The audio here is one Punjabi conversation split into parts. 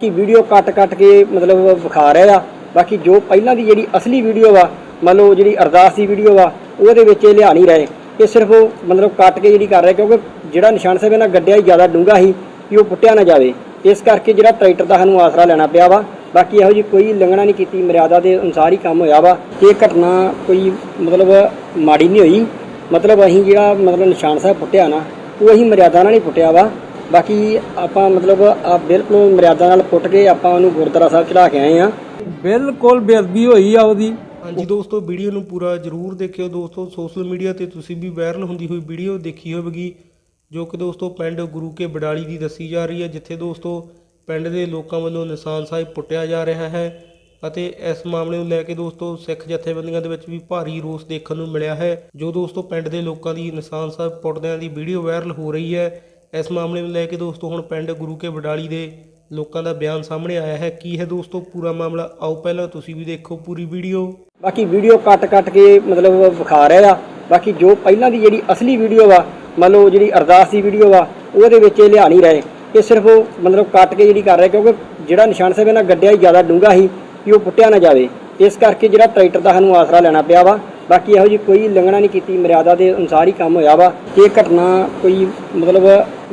ਕਿ ਵੀਡੀਓ ਕੱਟ ਕੱਟ ਕੇ ਮਤਲਬ ਵਿਖਾ ਰਹੇ ਆ। ਬਾਕੀ ਜੋ ਪਹਿਲਾਂ ਦੀ ਜਿਹੜੀ ਅਸਲੀ ਵੀਡੀਓ ਵਾ ਮੰਨ ਲਓ ਜਿਹੜੀ ਅਰਦਾਸ ਦੀ ਵੀਡੀਓ ਵਾ ਉਹਦੇ ਵਿੱਚ ਇਹ ਲਿਆ ਨਹੀਂ ਰਹੇ। ਇਹ ਸਿਰਫ ਉਹ ਮਤਲਬ ਕੱਟ ਕੇ ਜਿਹੜੀ ਕਰ ਰਹੇ, ਕਿਉਂਕਿ ਜਿਹੜਾ ਨਿਸ਼ਾਨ ਸਾਹਿਬ ਇਹਨਾਂ ਗੱਡਿਆ ਹੀ ਜ਼ਿਆਦਾ ਡੂੰਘਾ ਸੀ ਕਿ ਉਹ ਪੁੱਟਿਆ ਨਾ ਜਾਵੇ। ਇਸ ਕਰਕੇ ਜਿਹੜਾ ਟਰੈਕਟਰ ਦਾ ਸਾਨੂੰ ਆਸਰਾ ਲੈਣਾ ਪਿਆ ਵਾ। ਬਾਕੀ ਇਹੋ ਜੀ ਕੋਈ ਲੰਘਣਾ ਨਹੀਂ ਕੀਤੀ, ਮਰਿਆਦਾ ਦੇ ਅਨੁਸਾਰ ਹੀ ਕੰਮ ਹੋਇਆ ਵਾ। ਇਹ ਘਟਨਾ ਕੋਈ ਮਤਲਬ ਮਾੜੀ ਨਹੀਂ ਹੋਈ। ਮਤਲਬ ਅਸੀਂ ਜਿਹੜਾ ਮਤਲਬ ਨਿਸ਼ਾਨ ਸਾਹਿਬ ਪੁੱਟਿਆ ਨਾ, ਉਹ ਅਸੀਂ ਮਰਿਆਦਾ ਨਾਲ ਨਹੀਂ ਪੁੱਟਿਆ ਵਾ। ਬਾਕੀ ਆਪਾਂ ਮਤਲਬ ਆ ਬਿਲਕੁਲ ਮਰਿਆਦਾ ਨਾਲ ਪੁੱਟ ਕੇ ਆਪਾਂ ਉਹਨੂੰ ਗੁਰਦੁਆਰਾ ਸਾਹਿਬ ਚੜਾ ਕੇ ਆਏ ਆ ਬਿਲਕੁਲ ਬੇਅਦਬੀ ਹੋਈ ਆ ਉਹਦੀ। ਹਾਂਜੀ ਦੋਸਤੋ ਵੀਡੀਓ ਨੂੰ ਪੂਰਾ ਜਰੂਰ ਦੇਖਿਓ ਦੋਸਤੋ। ਸੋਸ਼ਲ ਮੀਡੀਆ ਤੇ ਤੁਸੀਂ ਵੀ ਵਾਇਰਲ ਹੁੰਦੀ ਹੋਈ ਵੀਡੀਓ ਦੇਖੀ ਹੋਵੇਗੀ ਜੋ ਕਿ ਦੋਸਤੋ ਪਿੰਡ ਗੁਰੂ ਕੇ ਬਡਾਲੀ ਦੀ ਦੱਸੀ ਜਾ ਰਹੀ ਹੈ ਜਿੱਥੇ ਦੋਸਤੋ ਪਿੰਡ ਦੇ ਲੋਕਾਂ ਵੱਲੋਂ ਨਿਸ਼ਾਨ ਸਾਹਿਬ ਪੁੱਟਿਆ ਜਾ ਰਿਹਾ ਹੈ ਅਤੇ ਇਸ ਮਾਮਲੇ ਨੂੰ ਲੈ ਕੇ ਦੋਸਤੋ ਸਿੱਖ ਜਥੇਬੰਦੀਆਂ ਦੇ ਵਿੱਚ ਵੀ ਭਾਰੀ ਰੋਸ ਦੇਖਣ ਨੂੰ ਮਿਲਿਆ ਹੈ। ਜੋ ਦੋਸਤੋ ਪਿੰਡ ਦੇ ਲੋਕਾਂ ਦੀ ਨਿਸ਼ਾਨ ਸਾਹਿਬ ਪੁੱਟਦਿਆਂ ਦੀ ਵੀਡੀਓ ਵਾਇਰਲ ਹੋ ਰਹੀ ਹੈ ਇਸ ਮਾਮਲੇ ਨੂੰ ਲੈ ਕੇ ਦੋਸਤੋ, ਹੁਣ ਪਿੰਡ ਗੁਰੂ ਕੇ ਬਡਾਲੀ ਦੇ ਲੋਕਾਂ ਦਾ ਬਿਆਨ ਸਾਹਮਣੇ ਆਇਆ ਹੈ। ਕੀ ਹੈ ਦੋਸਤੋ ਪੂਰਾ ਮਾਮਲਾ? ਆਓ ਪਹਿਲਾਂ ਤੁਸੀਂ ਵੀ ਦੇਖੋ ਪੂਰੀ ਵੀਡੀਓ। ਬਾਕੀ ਵੀਡੀਓ ਕੱਟ ਕੱਟ ਕੇ ਮਤਲਬ ਵਿਖਾ ਰਹੇ ਆ। ਬਾਕੀ ਜੋ ਪਹਿਲਾਂ ਦੀ ਜਿਹੜੀ ਅਸਲੀ ਵੀਡੀਓ ਵਾ ਮੰਨ ਲਓ ਜਿਹੜੀ ਅਰਦਾਸ ਦੀ ਵੀਡੀਓ ਵਾ ਉਹਦੇ ਵਿੱਚ ਇਹ ਲਿਆ ਨਹੀਂ ਰਹੇ। ਇਹ ਸਿਰਫ ਉਹ ਮਤਲਬ ਕੱਟ ਕੇ ਜਿਹੜੀ ਕਰ ਰਹੇ, ਕਿਉਂਕਿ ਜਿਹੜਾ ਨਿਸ਼ਾਨ ਸਾਹਿਬ ਇਹਨਾਂ ਗੱਡਿਆ ਹੀ ਜ਼ਿਆਦਾ ਡੂੰਘਾ ਸੀ ਕਿ ਉਹ ਪੁੱਟਿਆ ਨਾ ਜਾਵੇ। ਇਸ ਕਰਕੇ ਜਿਹੜਾ ਟਰੈਕਟਰ ਦਾ ਸਾਨੂੰ ਆਸਰਾ ਲੈਣਾ ਪਿਆ ਵਾ। ਬਾਕੀ ਇਹੋ ਜੀ ਕੋਈ ਲੰਘਣਾ ਨਹੀਂ ਕੀਤੀ, ਮਰਿਆਦਾ ਦੇ ਅਨੁਸਾਰ ਹੀ ਕੰਮ ਹੋਇਆ ਵਾ। ਇਹ ਘਟਨਾ ਕੋਈ ਮਤਲਬ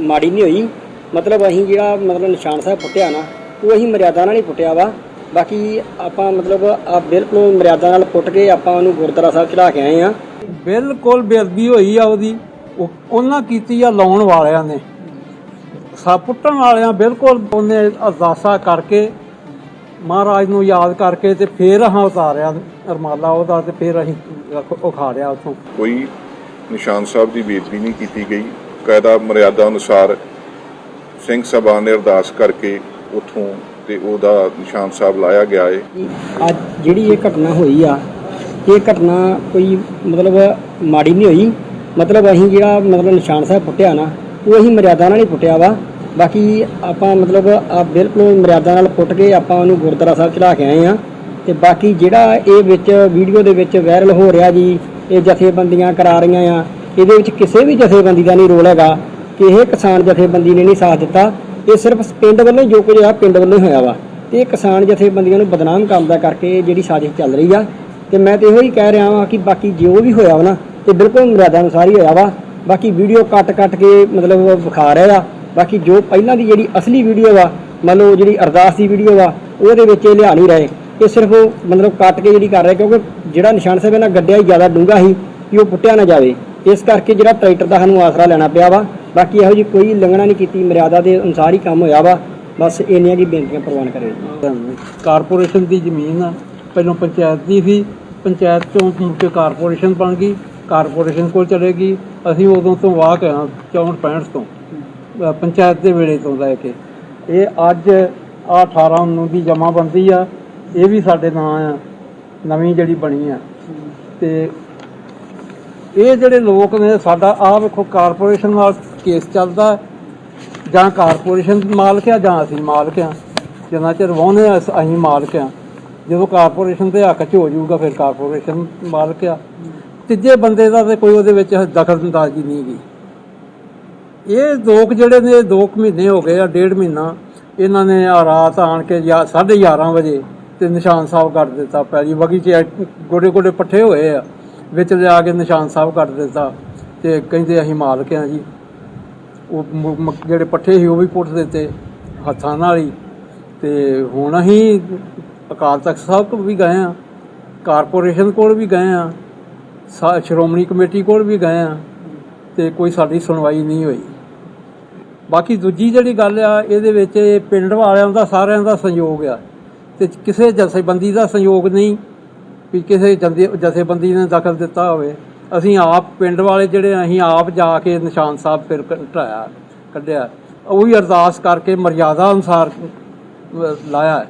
ਮਾੜੀ ਨਹੀਂ ਹੋਈ। ਮਤਲਬ ਅਸੀਂ ਜਿਹੜਾ ਮਤਲਬ ਨਿਸ਼ਾਨ ਸਾਹਿਬ ਪੁੱਟਿਆ ਨਾ, ਉਹ ਅਸੀਂ ਮਰਿਆਦਾ ਨਾਲ ਹੀ ਪੁੱਟਿਆ ਵਾ। ਬਾਕੀ ਆਪਾਂ ਮਤਲਬ ਆ ਬਿਲਕੁਲ ਮਰਿਆਦਾ ਨਾਲ ਪੁੱਟ ਕੇ ਆਪਾਂ ਉਹਨੂੰ ਗੁਰਦੁਆਰਾ ਸਾਹਿਬ ਚੜਾ ਕੇ ਆਏ ਆ ਬਿਲਕੁਲ ਬੇਅਦਬੀ ਹੋਈ ਆ ਉਹਦੀ। ਉਹਨਾਂ ਕੀਤੀ ਆ ਲਾਉਣ ਵਾਲਿਆਂ ਨੇ। ਸਾ ਪੁੱਟਣ ਵਾਲਿਆਂ ਬਿਲਕੁਲ ਉਹਨੇ ਅਰਦਾਸਾ ਕਰਕੇ, ਮਹਾਰਾਜ ਨੂੰ ਯਾਦ ਕਰਕੇ ਤੇ ਫੇਰ ਹਾਂ ਉਤਾਰਿਆ। ਰਮਾਲਾ ਉਹਦਾ ਤੇ ਫੇਰ ਅਸੀਂ ਉਖਾੜਿਆ ਉਥੋਂ। ਕੋਈ ਨਿਸ਼ਾਨ ਸਾਹਿਬ ਦੀ ਬੇਇੱਜ਼ਤੀ ਨਹੀਂ ਕੀਤੀ ਗਈ। ਕਾਇਦਾ ਮਰਿਆਦਾ ਅਨੁਸਾਰ ਸਿੰਘ ਸਾਹਿਬਾਨ ਨੇ ਅਰਦਾਸ ਕਰਕੇ ਉਥੋਂ ਤੇ ਉਹਦਾ ਨਿਸ਼ਾਨ ਸਾਹਿਬ ਲਾਇਆ ਗਿਆ ਏ। ਅੱਜ ਜਿਹੜੀ ਇਹ ਘਟਨਾ ਹੋਈ ਆ ਇਹ ਘਟਨਾ ਕੋਈ ਮਤਲਬ ਮਾੜੀ ਨਹੀਂ ਹੋਈ। ਮਤਲਬ ਅਸੀਂ ਜਿਹੜਾ ਮਤਲਬ ਨਿਸ਼ਾਨ ਸਾਹਿਬ ਪੁੱਟਿਆ ਨਾ ਉਹ ਅਸੀਂ ਮਰਿਆਦਾ ਨਾਲ ਹੀ ਪੁੱਟਿਆ ਵਾ। ਬਾਕੀ ਆਪਾਂ ਮਤਲਬ ਆ ਬਿਲਕੁਲ ਮਰਿਆਦਾ ਨਾਲ ਪੁੱਟ ਕੇ ਆਪਾਂ ਉਹਨੂੰ ਗੁਰਦੁਆਰਾ ਸਾਹਿਬ ਚੜਾ ਕੇ ਆਏ ਆ। ਤੇ ਬਾਕੀ ਜਿਹੜਾ ਇਹ ਵਿੱਚ ਵੀਡੀਓ ਦੇ ਵਿੱਚ ਵਾਇਰਲ ਹੋ ਰਿਹਾ ਜੀ, ਇਹ ਜਥੇਬੰਦੀਆਂ ਕਰਾ ਰਹੀਆਂ ਆ, ਇਹਦੇ ਵਿੱਚ ਕਿਸੇ ਵੀ ਜਥੇਬੰਦੀ ਦਾ ਨਹੀਂ ਰੋਲ ਹੈਗਾ ਕਿ ਇਹ ਕਿਸਾਨ ਜਥੇਬੰਦੀ ਨੇ ਨਹੀਂ ਸਾਥ ਦਿੱਤਾ। ਇਹ ਸਿਰਫ ਪਿੰਡ ਵੱਲੋਂ ਹੀ ਜੋ ਕੁਝ ਆ, ਪਿੰਡ ਵੱਲੋਂ ਹੀ ਹੋਇਆ ਵਾ। ਤੇ ਇਹ ਕਿਸਾਨ ਜਥੇਬੰਦੀਆਂ ਨੂੰ ਬਦਨਾਮ ਕਰਨ ਦਾ ਕਰਕੇ ਜਿਹੜੀ ਸਾਜ਼ਿਸ਼ ਚੱਲ ਰਹੀ ਆ। ਤੇ ਮੈਂ ਤੇ ਇਹੋ ਹੀ ਕਹਿ ਰਿਹਾ ਹਾਂ ਕਿ ਬਾਕੀ ਜੋ ਵੀ ਹੋਇਆ ਵਾ ਨਾ ਤੇ ਬਿਲਕੁਲ ਮਰਿਆਦਾ ਅਨੁਸਾਰ ਹੀ ਹੋਇਆ ਵਾ। ਬਾਕੀ ਵੀਡੀਓ ਕੱਟ ਕੱਟ ਕੇ ਮਤਲਬ ਵਿਖਾ ਰਿਹਾ ਆ। ਬਾਕੀ ਜੋ ਪਹਿਲਾਂ ਦੀ ਜਿਹੜੀ ਅਸਲੀ ਵੀਡੀਓ ਵਾ ਮੰਨ ਲਓ ਜਿਹੜੀ ਅਰਦਾਸ ਦੀ ਵੀਡੀਓ ਵਾ ਉਹਦੇ ਵਿੱਚ ਇਹ ਲਿਆ ਨਹੀਂ ਰਹੇ। ਇਹ ਸਿਰਫ ਮਤਲਬ ਕੱਟ ਕੇ ਜਿਹੜੀ ਕਰ ਰਿਹਾ ਕਿਉਂਕਿ ਜਿਹੜਾ ਨਿਸ਼ਾਨ ਸਾਹਿਬ ਇਹਨਾਂ ਗੱਡਿਆ ਹੀ ਜ਼ਿਆਦਾ ਡੂੰਘਾ ਸੀ ਕਿ ਉਹ ਪੁੱਟਿਆ ਨਾ ਜਾਵੇ। ਇਸ ਕਰਕੇ ਜਿਹੜਾ ਟਰੈਕਟਰ ਦਾ ਸਾਨੂੰ ਆਸਰਾ ਲੈਣਾ ਪਿਆ ਵਾ। ਬਾਕੀ ਇਹੋ ਜੀ ਕੋਈ ਲੰਘਣਾ ਨਹੀਂ ਕੀਤੀ, ਮਰਿਆਦਾ ਦੇ ਅਨੁਸਾਰ ਹੀ ਕੰਮ ਹੋਇਆ ਵਾ। ਬਸ ਇੰਨੀਆਂ ਕੀ ਬੇਨਤੀਆਂ ਪ੍ਰਵਾਨ ਕਰੇ ਕਾਰਪੋਰੇਸ਼ਨ ਦੀ ਜ਼ਮੀਨ ਆ। ਪਹਿਲਾਂ ਪੰਚਾਇਤ ਦੀ ਸੀ। ਪੰਚਾਇਤ ਤੋਂ ਮੁੜ ਕੇ ਕਾਰਪੋਰੇਸ਼ਨ ਬਣ ਗਈ। ਕਾਰਪੋਰੇਸ਼ਨ ਕੋਲ ਚਲੇਗੀ ਅਸੀਂ ਉਦੋਂ ਤੋਂ ਵਾਹ ਕੇ ਹਾਂ 64 65 ਤੋਂ। ਪੰਚਾਇਤ ਦੇ ਵੇਲੇ ਤੋਂ ਲੈ ਕੇ। ਇਹ ਅੱਜ ਆ 18 19 ਦੀ ਜਮਾਬੰਦੀ ਆ। ਇਹ ਵੀ ਸਾਡੇ ਨਾਂ ਆ, ਨਵੀਂ ਜਿਹੜੀ ਬਣੀ ਆ। ਤੇ ਇਹ ਜਿਹੜੇ ਲੋਕ ਨੇ, ਸਾਡਾ ਆ ਵੇਖੋ, ਕਾਰਪੋਰੇਸ਼ਨ ਨਾਲ ਕੇਸ ਚੱਲਦਾ ਜਾਂ ਕਾਰਪੋਰੇਸ਼ਨ ਮਾਲਕ ਆ, ਜਾਂ ਅਸੀਂ ਮਾਲਕ ਆ। ਜਿੰਨਾ ਚਿਰ ਵਾਹੁੰਦੇ ਆ, ਅਸੀਂ ਮਾਲਕ ਆ। ਜਦੋਂ ਕਾਰਪੋਰੇਸ਼ਨ ਦੇ ਹੱਕ 'ਚ ਹੋ ਜਾਊਗਾ, ਫਿਰ ਕਾਰਪੋਰੇਸ਼ਨ ਮਾਲਕ ਆ। ਤੀਜੇ ਬੰਦੇ ਦਾ ਤੇ ਕੋਈ ਉਹਦੇ ਵਿੱਚ ਦਖਲਅੰਦਾਜ਼ੀ ਨਹੀਂ ਗੀ ਇਹ ਲੋਕ ਜਿਹੜੇ ਨੇ 2 ਮਹੀਨੇ ਹੋ ਗਏ ਆ, ਡੇਢ ਮਹੀਨਾ। ਇਹਨਾਂ ਨੇ ਆ ਰਾਤ ਆਣ ਕੇ 11:30 ਵਜੇ ਤੇ ਨਿਸ਼ਾਨ ਸਾਹਿਬ ਕਰ ਦਿੱਤਾ ਪੈਲੀ ਵਗੀ ਚ ਗੋਡੇ ਗੋਡੇ ਪੱਠੇ ਹੋਏ ਆ। ਵਿੱਚ ਲਿਆ ਕੇ ਨਿਸ਼ਾਨ ਸਾਹਿਬ ਕਰ ਦਿੱਤਾ ਤੇ ਕਹਿੰਦੇ ਅਸੀਂ ਮਾਲਕ ਆ ਜੀ। ਉਹ ਜਿਹੜੇ ਪੱਠੇ ਸੀ ਉਹ ਵੀ ਪੁੱਟ ਦਿੱਤੇ ਹੱਥਾਂ ਨਾਲ ਹੀ। ਤੇ ਹੁਣ ਅਸੀਂ ਅਕਾਲ ਤਖਤ ਸਾਹਿਬ ਕੋਲ ਵੀ ਗਏ ਆ, ਕਾਰਪੋਰੇਸ਼ਨ ਕੋਲ ਵੀ ਗਏ ਆ, ਸਾ- ਸ਼੍ਰੋਮਣੀ ਕਮੇਟੀ ਕੋਲ ਵੀ ਗਏ ਆ ਤੇ ਕੋਈ ਸਾਡੀ ਸੁਣਵਾਈ ਨਹੀਂ ਹੋਈ। ਬਾਕੀ ਦੂਜੀ ਜਿਹੜੀ ਗੱਲ ਆ, ਇਹਦੇ ਵਿੱਚ ਇਹ ਪਿੰਡ ਵਾਲਿਆਂ ਦਾ, ਸਾਰਿਆਂ ਦਾ ਸਹਿਯੋਗ ਆ। ਤੇ ਕਿਸੇ ਜਥੇਬੰਦੀ ਦਾ ਸਹਿਯੋਗ ਨਹੀਂ ਵੀ ਕਿਸੇ ਜਥੇਬੰਦੀ ਨੇ ਦਖਲ ਦਿੱਤਾ ਹੋਵੇ। ਅਸੀਂ ਆਪ ਪਿੰਡ ਵਾਲੇ ਜਿਹੜੇ ਅਸੀਂ ਆਪ ਜਾ ਕੇ ਨਿਸ਼ਾਨ ਸਾਹਿਬ ਫਿਰ ਢਾਇਆ ਕੱਢਿਆ। ਉਹ ਵੀ ਅਰਦਾਸ ਕਰਕੇ ਮਰਿਆਦਾ ਅਨੁਸਾਰ ਲਾਇਆ।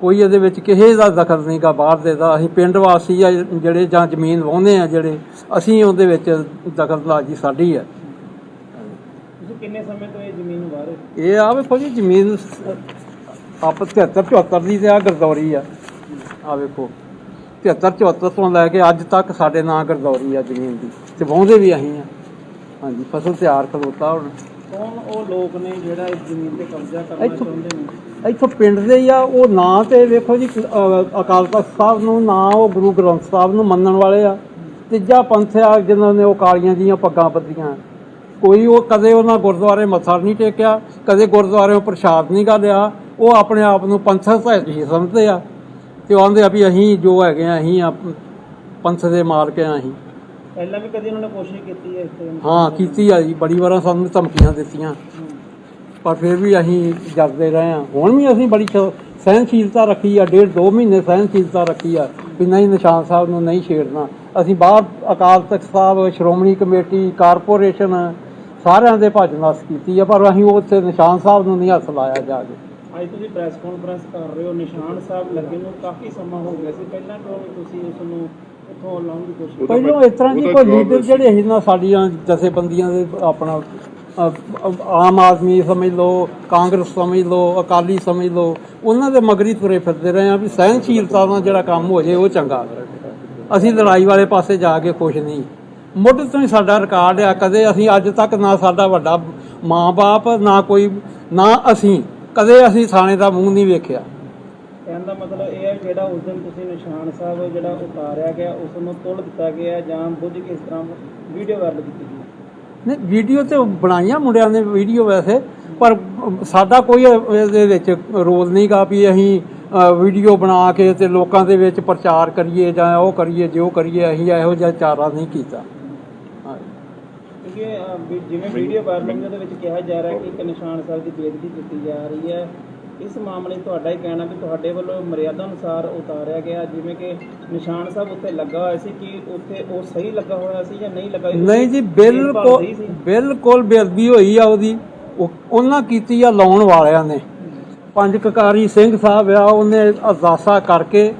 ਕੋਈ ਇਹਦੇ ਵਿੱਚ ਕਿਸੇ ਦਾ ਦਖਲ ਨਹੀਂਗਾ ਬਾਹਰ ਦੇ ਦਾ। ਅਸੀਂ ਪਿੰਡ ਵਾਸੀ ਆ ਜਿਹੜੇ ਜਾਂ ਜ਼ਮੀਨ ਵਾਹੁੰਦੇ ਆ ਜਿਹੜੇ ਅਸੀਂ ਉਹਦੇ ਵਿੱਚ ਦਖਲਅੰਦਾਜ਼ੀ ਸਾਡੀ ਹੈ। ਕਿੰਨੇ ਸਮੇਂ ਤੋਂ ਇਹ ਜ਼ਮੀਨ ਵਾਰੇ ਇਹ ਆ ਵੇਖੋ ਜੀ ਜ਼ਮੀਨ ਆਪ 73 74 ਦੀ ਤੇ ਆ ਗਰਦੌਰੀ ਆ। ਆ ਵੇਖੋ। 73 74 ਤੋਂ ਲੈ ਕੇ ਅੱਜ ਤੱਕ ਸਾਡੇ ਨਾਂ ਗਰਦੌਰੀ ਆ ਜ਼ਮੀਨ ਦੀ। ਤੇ ਵਾਹੁੰਦੇ ਵੀ ਅਸੀਂ ਆ। ਹਾਂਜੀ ਫਸਲ ਤਿਆਰ ਖਲੋਤਾ ਹੁਣ। ਕੌਣ ਉਹ ਲੋਕ ਨੇ ਜਿਹੜਾ ਇਸ ਜ਼ਮੀਨ ਤੇ ਕਬਜ਼ਾ ਕਰਨਾ ਇੱਥੋਂ- ਚਾਹੁੰਦੇ ਨੇ? ਇੱਥੋਂ ਪਿੰਡ ਦੇ ਹੀ ਆ। ਉਹ ਨਾਂ ਤੇ ਵੇਖੋ ਜੀ ਅ, ਅਕਾਲ ਤਖਤ ਸਾਹਿਬ ਨੂੰ ਨਾਂ ਉਹ ਗੁਰੂ ਗ੍ਰੰਥ ਸਾਹਿਬ ਨੂੰ ਮੰਨਣ ਵਾਲੇ ਆ। ਤੀਜਾ ਪੰਥ ਆ ਜਿਨ੍ਹਾਂ ਨੇ ਉਹ ਕਾਲੀਆਂ ਦੀਆਂ ਪੱਗਾਂ ਬੱਧੀਆਂ। ਕੋਈ ਉਹ ਕਦੇ ਉਹਨਾਂ ਗੁਰਦੁਆਰੇ ਮੱਥਾ ਨਹੀਂ ਟੇਕਿਆ ਕਦੇ ਗੁਰਦੁਆਰਿਓਂ ਪ੍ਰਸ਼ਾਦ ਨਹੀਂ ਗਾ ਲਿਆ। ਉਹ ਆਪਣੇ ਆਪ ਨੂੰ ਪੰਥਕ ਸਹਾਇਕ ਹੀ ਸਮਝਦੇ ਆ ਤੇ ਉਹ ਆਂਦੇ ਆ ਵੀ ਅਸੀਂ ਜੋ ਹੈਗੇ ਆ ਅਸੀਂ ਪੰਥ ਦੇ ਮਾਲਕ ਆ ਅਸੀਂ। ਪਹਿਲਾਂ ਵੀ ਕਦੀ ਉਹਨਾਂ ਨੇ ਕੋਸ਼ਿਸ਼ ਕੀਤੀ ਹੈ ਇੱਥੇ? ਹਾਂ ਕੀਤੀ ਆ ਜੀ ਬੜੀ ਵਾਰਾਂ ਸਾਨੂੰ ਧਮਕੀਆਂ ਦਿੱਤੀਆਂ। ਪਰ ਫਿਰ ਵੀ ਅਸੀਂ ਜਰਦੇ ਰਹੇ ਹਾਂ ਹੁਣ ਵੀ ਅਸੀਂ ਬੜੀ ਸ- ਸਹਿਨਸ਼ੀਲਤਾ ਰੱਖੀ ਆ ਡੇਢ ਦੋ ਮਹੀਨੇ ਸਹਿਨਸ਼ੀਲਤਾ ਰੱਖੀ ਆ ਵੀ ਨਹੀਂ ਨਿਸ਼ਾਨ ਸਾਹਿਬ ਨੂੰ ਨਹੀਂ ਛੇੜਨਾ। ਅਸੀਂ ਬਾਹਰ ਅਕਾਲ ਤਖਤ ਸਾਹਿਬ ਸ਼੍ਰੋਮਣੀ ਕਮੇਟੀ ਕਾਰਪੋਰੇਸ਼ਨ ਸਾਰਿਆਂ ਦੇ ਭੱਜ ਨਸ ਕੀਤੀ ਆ ਪਰ ਅਸੀਂ ਉੱਥੇ ਨਿਸ਼ਾਨ ਸਾਹਿਬ ਨੂੰ ਨਹੀਂ ਹੱਥ ਲਾਇਆ ਜਾ ਕੇ। ਅੱਜ ਤੁਸੀਂ ਪ੍ਰੈਸ ਕਾਨਫਰੰਸ ਕਰ ਰਹੇ ਹੋ ਨਿਸ਼ਾਨ ਸਾਹਿਬ ਲੱਗੇ ਨੂੰ ਕਾਫੀ ਸਮਾਂ ਹੋ ਗਿਆ ਸੀ। ਪਹਿਲਾਂ ਕਿਉਂ ਨਹੀਂ ਤੁਸੀਂ ਉਸ ਨੂੰ ਉੱਥੋਂ ਲਾਉਣ ਦੀ ਕੋਸ਼ਿਸ਼? ਪਹਿਲਾਂ ਇਸ ਤਰ੍ਹਾਂ ਦੀ ਕੋਈ ਲੀਡਰ ਜਿਹੜੇ ਸੀ ਨਾ ਸਾਡੀਆਂ ਜਥੇਬੰਦੀਆਂ ਦੇ ਆਪਣਾ ਆਮ ਆਦਮੀ ਸਮਝ ਲਓ ਕਾਂਗਰਸ ਸਮਝ ਲਓ ਅਕਾਲੀ ਸਮਝ ਲਓ ਉਹਨਾਂ ਦੇ ਮਗਰੀ ਤੁਰੇ ਫਿਰਦੇ ਰਹੇ ਆ ਵੀ ਸਹਿਨਸ਼ੀਲਤਾ ਨਾਲ ਜਿਹੜਾ ਕੰਮ ਹੋ ਜੇ ਉਹ ਚੰਗਾ। ਅਸੀਂ ਲੜਾਈ ਵਾਲੇ ਪਾਸੇ ਜਾ ਕੇ ਖੁਸ਼ ਨਹੀਂ। ਮੁੱਢ ਤੋਂ ਹੀ ਸਾਡਾ ਰਿਕਾਰਡ ਆ ਕਦੇ ਅਸੀਂ ਅੱਜ ਤੱਕ ਨਾ ਸਾਡਾ ਵੱਡਾ ਮਾਂ-ਬਾਪ ਨਾ ਕੋਈ ਨਾ ਅਸੀਂ। ਕਦੇ ਅਸੀਂ ਥਾਣੇ ਦਾ ਮੂੰਹ ਨਹੀਂ ਵੇਖਿਆ ਕਹਿਣ ਦਾ ਮਤਲਬ ਇਹ ਹੈ ਜਿਹੜਾ ਉਸ ਦਿਨ ਤੁਸੀਂ ਨਿਸ਼ਾਨ ਸਾਹਿਬ ਜਿਹੜਾ ਉਤਾਰਿਆ ਗਿਆ ਉਸ ਨੂੰ ਤੋੜ ਦਿੱਤਾ ਗਿਆ ਜਾਂ ਬੁੱਝ ਕੇ ਇਸ ਤਰ੍ਹਾਂ ਵੀਡੀਓ ਵਾਇਰਲ ਕੀਤੀ ਗਈ ਨਹੀਂ ਵੀਡੀਓ ਤੇ ਬਣਾਈਆਂ ਮੁੰਡਿਆਂ ਨੇ ਵੀਡੀਓ ਵੈਸੇ ਪਰ ਸਾਡਾ ਕੋਈ ਇਹਦੇ ਵਿੱਚ ਰੋਲ ਨਹੀਂਗਾ ਵੀ ਅਸੀਂ ਵੀਡੀਓ ਬਣਾ ਕੇ ਤੇ ਲੋਕਾਂ ਦੇ ਵਿੱਚ ਪ੍ਰਚਾਰ ਕਰੀਏ ਜਾਂ ਉਹ ਕਰੀਏ ਜੋ ਕਰੀਏ ਅਸੀਂ ਇਹੋ ਜਿਹਾ ਚਾਰਾ ਨਹੀਂ ਕੀਤਾ। ਕਿਉਂਕਿ ਅਹ, ਵੀ ਜਿਵੇਂ ਵੀਡੀਓ ਵਾਇਰਲ ਹੋਈ ਉਹਦੇ ਵਿੱਚ ਕਿਹਾ ਜਾ ਰਿਹਾ ਕਿ ਇੱਕ ਨਿਸ਼ਾਨ ਸਾਹਿਬ ਦੀ ਬੇਇੱਜ਼ਤੀ ਕੀਤੀ ਜਾ ਰਹੀ ਹੈ। ਇਸ ਮਾਮਲੇ ਤੁਹਾਡਾ ਹੀ ਕਹਿਣਾ ਵੀ ਤੁਹਾਡੇ ਵੱਲੋਂ ਮਰਿਆਦਾ ਅਨੁਸਾਰ ਉਤਾਰਿਆ ਗਿਆ ਜਿਵੇਂ ਕਿ ਨਿਸ਼ਾਨ ਸਾਹਿਬ ਉੱਤੇ ਲੱਗਾ ਹੋਇਆ ਸੀ ਕਿ ਉੱਥੇ ਉਹ ਸਹੀ ਲੱਗਾ ਹੋਇਆ ਸੀ ਜਾਂ ਨਹੀਂ ਲੱਗਾ ਨਹੀਂ ਜੀ ਬਿਲਕੁਲ? ਬਿਲਕੁਲ ਬੇਅਦਬੀ ਹੋਈ ਆ ਉਹਦੀ। ਉਹ- ਉਹਨਾਂ ਕੀਤੀ ਆ ਲਾਉਣ ਵਾਲਿਆਂ ਨੇ। ਪੰਜ ਕਕਾਰੀ ਸਿੰਘ ਸਾਹਿਬ ਆ ਉਹਨੇ ਅਰਦਾਸਾ ਕਰਕੇ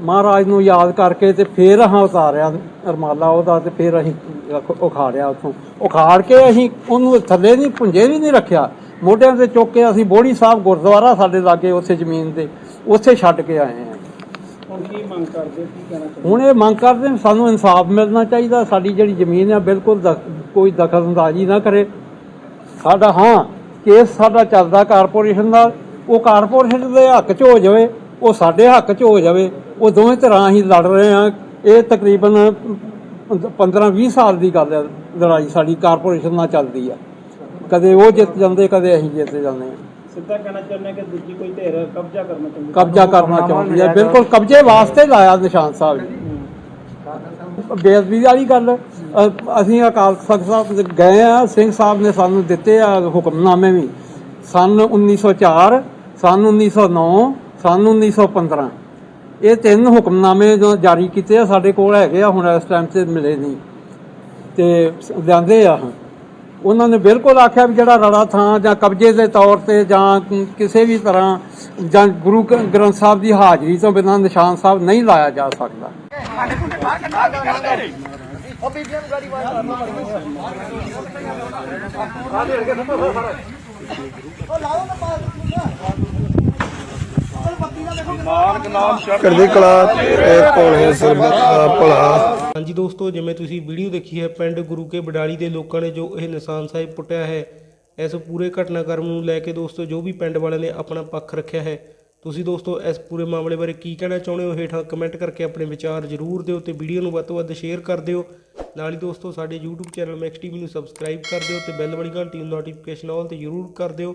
ਮਹਾਰਾਜ ਨੂੰ ਯਾਦ ਕਰਕੇ ਤੇ ਫੇਰ ਹਾਂ ਉਤਾਰਿਆ ਰਮਾਲਾ ਉਹਦਾ ਤੇ ਫੇਰ ਅਸੀਂ ਉਖ- ਉਖਾੜਿਆ ਉੱਥੋਂ। ਉਖਾੜ ਕੇ ਅਸੀਂ ਉਹਨੂੰ ਥੱਲੇ ਨਹੀਂ ਪੁੰਜੇ ਵੀ ਨਹੀਂ ਰੱਖਿਆ। ਮੋਢਿਆਂ ਤੇ ਚੁੱਕ ਕੇ ਅਸੀਂ ਬੋੜੀ ਸਾਹਿਬ ਗੁਰਦੁਆਰਾ ਸਾਡੇ ਲਾਗੇ ਉੱਥੇ ਜ਼ਮੀਨ ਤੇ ਉੱਥੇ ਛੱਡ ਕੇ ਆਏ ਹਾਂ। ਹੁਣ ਇਹ ਮੰਗ ਕਰਦੇ ਸਾਨੂੰ ਇਨਸਾਫ ਮਿਲਣਾ ਚਾਹੀਦਾ ਸਾਡੀ ਜਿਹੜੀ ਜ਼ਮੀਨ ਆ ਬਿਲਕੁਲ ਕੋਈ ਦਖਲਅੰਦਾਜ਼ੀ ਨਾ ਕਰੇ। ਸਾਡਾ ਹਾਂ ਕੇਸ ਸਾਡਾ ਚੱਲਦਾ ਕਾਰਪੋਰੇਸ਼ਨ ਦਾ ਉਹ ਕਾਰਪੋਰੇਸ਼ਨ ਦੇ ਹੱਕ 'ਚ ਹੋ ਜਾਵੇ ਉਹ ਸਾਡੇ ਹੱਕ 'ਚ ਹੋ ਜਾਵੇ। ਉਹ ਦੋਵੇਂ ਤਰ੍ਹਾਂ ਹੀ ਲੜ ਰਹੇ ਆ ਇਹ ਤਕਰੀਬਨ 15-20 ਸਾਲ ਦੀ ਗੱਲ ਹੈ ਲੜਾਈ ਸਾਡੀ ਕਾਰਪੋਰੇਸ਼ਨ ਨਾਲ ਚੱਲਦੀ ਆ। ਕਦੇ ਉਹ ਜਿੱਤ ਜਾਂਦੇ ਕਦੇ ਅਸੀਂ ਜਿੱਤ ਜਾਂਦੇ ਆ ਸਿੱਧਾ ਕਹਿਣਾ ਚਾਹੁੰਦੇ ਕਿ ਦੂਜੀ ਕੋਈ ਧਿਰ ਕਬਜ਼ਾ ਕਰਨਾ ਚਾਹੁੰਦੀ ਕਬਜ਼ਾ ਕਰਨਾ ਚਾਹੁੰਦੀ ਹੈ। ਬਿਲਕੁਲ ਕਬਜ਼ੇ ਵਾਸਤੇ ਲਾਇਆ ਨਿਸ਼ਾਨ ਸਾਹਿਬ ਜੀ। ਬੇਅਦਬੀ ਵਾਲੀ ਗੱਲ। ਅਸੀਂ ਅਕਾਲ ਤਖਤ ਸਾਹਿਬ ਦੇ ਗਏ ਆ ਸਿੰਘ ਸਾਹਿਬ ਨੇ ਸਾਨੂੰ ਦਿੱਤੇ ਆ ਹੁਕਮਨਾਮੇ ਵੀ। ਸਨ 1904 ਸਨ 1909 ਸਨ 1915 ਇਹ ਤਿੰਨ ਹੁਕਮਨਾਮੇ ਜੋ ਜਾਰੀ ਕੀਤੇ ਆ, ਸਾਡੇ ਕੋਲ ਹੈਗੇ ਆ, ਹੁਣ ਇਸ ਟਾਈਮ ਤੇ ਮਿਲੇ ਨਹੀਂ। ਤੇ ਲਿਆਂਦੇ ਆ। ਉਹਨਾਂ ਨੇ ਬਿਲਕੁਲ ਆਖਿਆ ਵੀ ਜਿਹੜਾ ਰੜਾ ਥਾਂ ਜਾਂ ਕਬਜ਼ੇ ਦੇ ਤੌਰ ਤੇ ਜਾਂ ਕਿਸੇ ਵੀ ਤਰ੍ਹਾਂ ਜਾਂ ਗੁਰੂ ਗ੍ਰੰਥ ਸਾਹਿਬ ਦੀ ਹਾਜ਼ਰੀ ਤੋਂ ਬਿਨਾਂ ਨਿਸ਼ਾਨ ਸਾਹਿਬ ਨਹੀਂ ਲਾਇਆ ਜਾ ਸਕਦਾ। ਕਰਦੀ ਕਲਾ ਤੇ ਭੋਲੇ ਸਿਰ ਦਾ ਭਲਾ। ਹਾਂਜੀ ਦੋਸਤੋ ਜਿਵੇਂ ਤੁਸੀਂ ਵੀਡੀਓ ਦੇਖੀ ਹੈ ਪਿੰਡ ਗੁਰੂ ਕੇ ਬਡਾਲੀ ਦੇ ਲੋਕਾਂ ਨੇ ਜੋ ਇਹ ਨਿਸ਼ਾਨ ਸਾਹਿਬ ਪੁੱਟਿਆ ਹੈ ਇਸ ਪੂਰੇ ਘਟਨਾਕ੍ਰਮ ਨੂੰ ਲੈ ਕੇ ਦੋਸਤੋ ਜੋ ਵੀ ਪਿੰਡ ਵਾਲਿਆਂ ਨੇ ਆਪਣਾ ਪੱਖ ਰੱਖਿਆ ਹੈ ਤੁਸੀਂ ਦੋਸਤੋ ਇਸ ਪੂਰੇ ਮਾਮਲੇ ਬਾਰੇ ਕੀ ਕਹਿਣਾ ਚਾਹੁੰਦੇ ਹੋ? ਹੇਠਾਂ ਕਮੈਂਟ ਕਰਕੇ ਆਪਣੇ ਵਿਚਾਰ ਜ਼ਰੂਰ ਦਿਓ ਤੇ ਵੀਡੀਓ ਨੂੰ ਵੱਧ ਤੋਂ ਵੱਧ ਸ਼ੇਅਰ ਕਰ ਦਿਓ। ਨਾਲ ਹੀ ਦੋਸਤੋ ਸਾਡੇ YouTube ਚੈਨਲ ਮੈਕਸ ਟੀਵੀ ਨੂੰ ਸਬਸਕ੍ਰਾਈਬ ਕਰ ਦਿਓ ਤੇ ਬੈਲ ਵਾਲੀ ਘੰਟੀ ਨੂੰ ਨੋਟੀਫਿਕੇਸ਼ਨ ਆਲ ਤੇ ਜ਼ਰੂਰ ਕਰ ਦਿਓ।